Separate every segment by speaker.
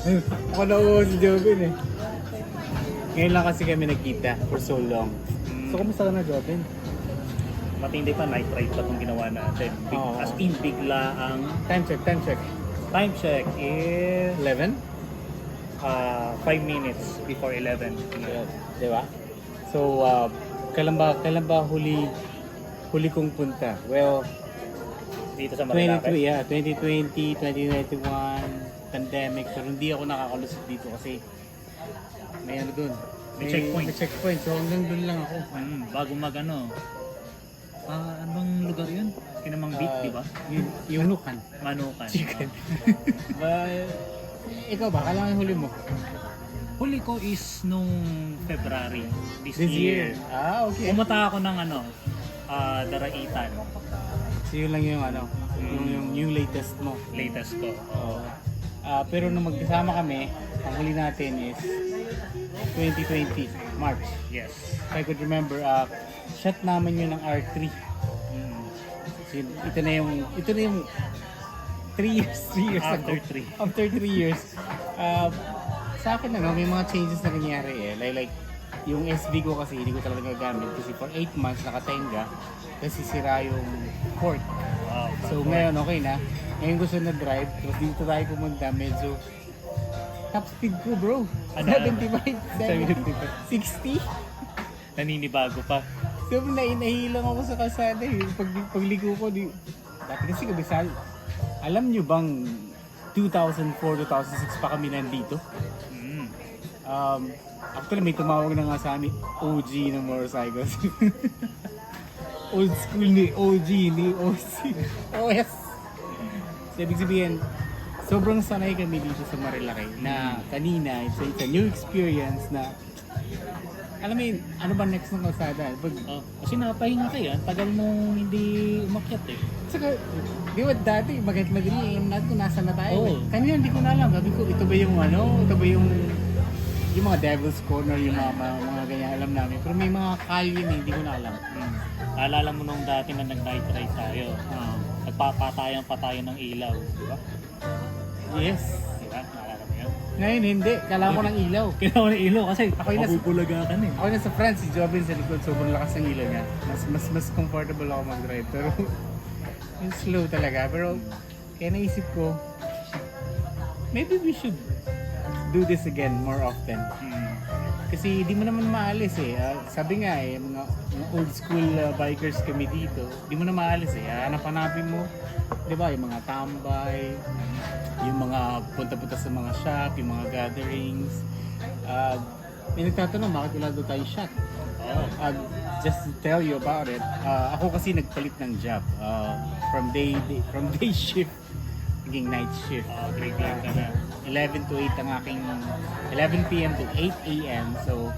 Speaker 1: Ako na si Jobin eh. Ngayon lang kasi kami nagkita for so long.
Speaker 2: Mm.
Speaker 1: So, kumusta ka na, Jobin?
Speaker 2: Matindi pa, night ride pa itong ginawa natin. Big,
Speaker 1: Oo.
Speaker 2: As in, bigla ang
Speaker 1: Time check, time check.
Speaker 2: time check is
Speaker 1: 11?
Speaker 2: uh, 5 minutes before 11.
Speaker 1: Yes. Di ba? So, uh, kailan ba, kailan ba huli, huli kong punta? Well,
Speaker 2: Dito sa
Speaker 1: 22,
Speaker 2: Marilaki.
Speaker 1: yeah, 2020, 2021, pandemic. Pero hindi ako nakakalusot dito kasi may ano dun.
Speaker 2: May checkpoint.
Speaker 1: May checkpoint. So hanggang dun lang ako.
Speaker 2: Mm, bago mag ano. Ah, anong lugar yun? Kinamang beat,
Speaker 1: Ah,
Speaker 2: di ba?
Speaker 1: Yung, yung nukan.
Speaker 2: Manukan.
Speaker 1: Chicken. Well, ikaw ba? Kailangan huli mo?
Speaker 2: Huli ko is nung February this,
Speaker 1: This
Speaker 2: year.
Speaker 1: year. Ah, okay.
Speaker 2: Pumunta ako ng ano, ah, Daraitan.
Speaker 1: So yun lang yung ano, yung, yung, yung latest mo.
Speaker 2: Latest ko.
Speaker 1: Oo. Ah, pero nung magkasama kami, ang huli natin is 2020, March.
Speaker 2: Yes.
Speaker 1: If I could remember, uh, shot namin yun ng R3.
Speaker 2: Mm.
Speaker 1: So, yun, ito na yung, ito na yung 3 years, 3 years
Speaker 2: After
Speaker 1: ago.
Speaker 2: three.
Speaker 1: After 3 years. Uh, sa akin ano, may mga changes na nangyari eh. Like, like yung SB ko kasi hindi ko talaga gamit kasi for 8 months nakatenga kasi sira yung port.
Speaker 2: Wow.
Speaker 1: So ngayon okay na. Ngayon gusto na drive. Tapos dito tayo pumunta medyo top speed ko bro.
Speaker 2: Ano?
Speaker 1: 75, 70, 60.
Speaker 2: Naninibago pa.
Speaker 1: Sobrang na nahilang ako sa kalsada eh. Pag, pagligo ko, di, dati kasi kabisal. Alam nyo bang 2004-2006 pa kami nandito?
Speaker 2: Mm.
Speaker 1: Um, actually, may tumawag na nga sa amin, OG ng motorcycles. Old school ni OG, ni OC. OS. So, ibig sabihin, sobrang sanay kami dito sa Marilaki na kanina, it's a, it's a new experience na alam mo yun, ano ba next ng kalsada? Pag,
Speaker 2: Oh, kasi napahinga kayo. Ang tagal mong hindi umakyat eh.
Speaker 1: saka, di ba dati, bagay madali, alam natin kung nasa na tayo.
Speaker 2: Oo.
Speaker 1: eh. Kanina hindi ko na alam. Sabi ko, ito ba yung ano? Ito ba yung yung mga Devil's Corner, yung mga, mga, mga ganyan alam namin. Pero may mga kalye na hindi ko na alam.
Speaker 2: Naalala mo nung dati na nag-night ride tayo.
Speaker 1: Ah.
Speaker 2: Nagpapatayan pa tayo ng ilaw. Di ba?
Speaker 1: yes.
Speaker 2: Di ba? Naalala mo yun?
Speaker 1: Ngayon hindi, kailangan ko ng ilaw.
Speaker 2: Kailangan ng ilaw kasi
Speaker 1: Ako yung
Speaker 2: mabubulaga ka na eh.
Speaker 1: Ako na sa France, si Jobin sa likod, sobrang lakas ng ilaw niya. Mas mas mas comfortable ako mag-drive. Pero yung slow talaga. Pero kaya naisip ko, maybe we should do this again more often.
Speaker 2: Mm.
Speaker 1: Kasi di mo naman maalis eh. Ah, sabi nga eh, mga, mga old school ah, bikers kami dito, di mo na maalis eh. Hanap-hanapin mo, di ba, yung mga tambay, yung mga punta-punta sa mga shop, yung mga gatherings. Ah, may nagtatanong, bakit wala daw tayong shot?
Speaker 2: Oh.
Speaker 1: Uh, just to tell you about it, ah, ako kasi nagpalit ng job. Ah, from day, day from day shift, naging night shift.
Speaker 2: Oh, graveyard ka na.
Speaker 1: 11 to 8 ang aking 11 p.m. to 8 a.m. So,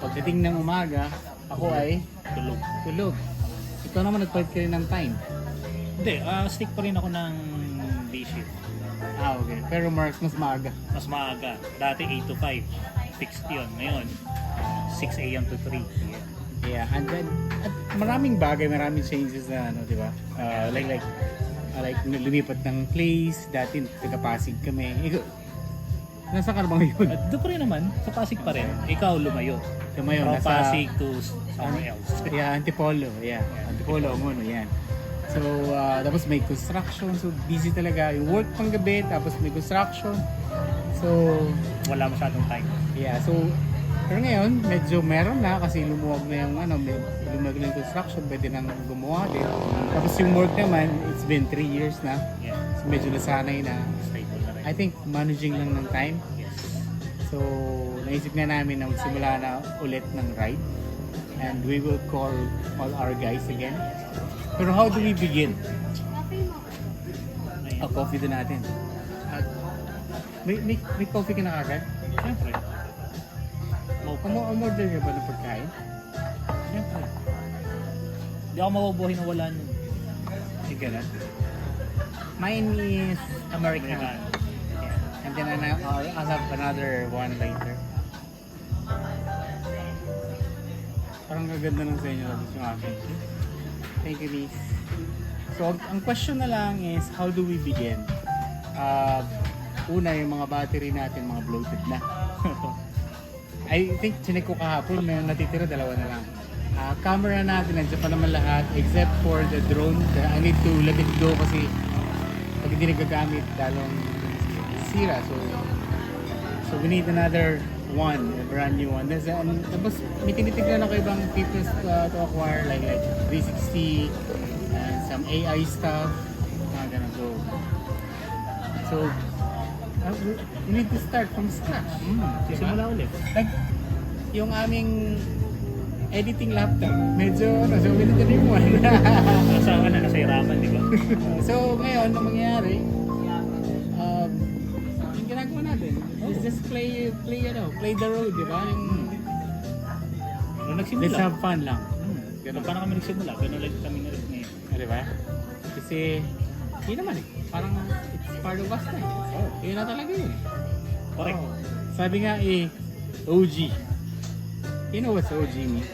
Speaker 1: pagdating ng umaga, ako ay
Speaker 2: Tulog.
Speaker 1: tulog. Ikaw naman nagpalit ka rin ng time.
Speaker 2: Hindi, ah, stick pa rin ako ng day shift.
Speaker 1: Ah, okay. Pero Mark, mas maaga.
Speaker 2: Mas maaga. Dati 8 to 5. Fixed yun. Ngayon, 6 a.m. to 3 p.m.
Speaker 1: Yeah, and then, at maraming bagay, maraming changes na, ano, di ba? Ah, like, like, like, lumipat ng place, dati taga-Pasig kami. Ikaw, nasa ka na ba ngayon?
Speaker 2: At doon pa rin naman, sa Pasig pa rin. Ikaw lumayo.
Speaker 1: Lumayo,
Speaker 2: From
Speaker 1: nasa-
Speaker 2: Pasig to somewhere else.
Speaker 1: Yeah, Antipolo. Yeah, Antipolo, Mono, yan. So, ah, tapos may construction. So, busy talaga. Yung work pang gabi, tapos may construction. So,
Speaker 2: Wala masyadong time.
Speaker 1: yeah. So, pero ngayon, medyo meron na kasi lumuwag na yung ano, lumuwag na yung construction. Pwede nang gumawa din. Tapos yung work naman, it's been 3 years na.
Speaker 2: Yeah.
Speaker 1: So, medyo nasanay na. I think managing lang ng time.
Speaker 2: Yes.
Speaker 1: So, naisip na namin na magsimula na ulit ng ride. And we will call all our guys again. Pero how do we begin? A coffee din natin. At may, may, may coffee ka na kagad?
Speaker 2: Siyempre.
Speaker 1: Umo, umorder ka ba ng pagkain?
Speaker 2: Siyempre. Hindi ako mabubuhay na wala nun.
Speaker 1: Sige na. Mine is American. Yeah. And then I'll, I'll have another one later. Parang gaganda ng sa inyo tapos yung akin. Thank you, Liz. So, ang, ang question na lang is, how do we begin? Uh, una yung mga battery natin, mga bloated na. I think chinek ko kahapon, may natitira dalawa na lang. Ah, camera natin, nandiyan pa naman lahat except for the drone. I need to let it go kasi pag hindi nagagamit, lalong sira. So, so we need another one, a brand new one. There's, um, tapos may tinitignan ako ibang features uh, to acquire like, like 360 and some AI stuff. Mga ganun. So, so we need to start from scratch.
Speaker 2: Hmm, sisimula ulit.
Speaker 1: Like, yung aming editing laptop, medyo ano, so we need a new one.
Speaker 2: Nasa, ano, nasa iraman, di ba?
Speaker 1: so ngayon, ang mangyayari, um, yung ginagawa natin, is just play, play, ano, play the road, di ba? Yung,
Speaker 2: Nung
Speaker 1: let's
Speaker 2: nagsimula.
Speaker 1: have fun lang.
Speaker 2: Hmm, ganun pa na kami nagsimula. Ganun ulit kami na rin ngayon.
Speaker 1: Di ba? Kasi, yun naman eh. Parang, it's part of us na eh.
Speaker 2: Oh,
Speaker 1: Yun na talaga yun eh.
Speaker 2: correct.
Speaker 1: Oh. Sabi nga eh, OG. You know what's OG mean?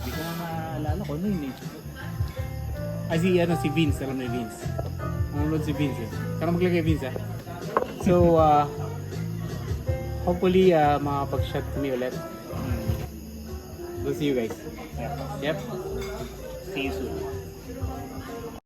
Speaker 2: Hindi ko na maalala ko ano yun eh.
Speaker 1: Ah, si, ano, si Vince, alam ni Vince. Nanonood si Vince eh. Kaya maglagay Vince ah. So, uh, hopefully, uh, makapag-shot kami ulit.
Speaker 2: Hmm.
Speaker 1: We'll see you guys. Yep.
Speaker 2: See you soon.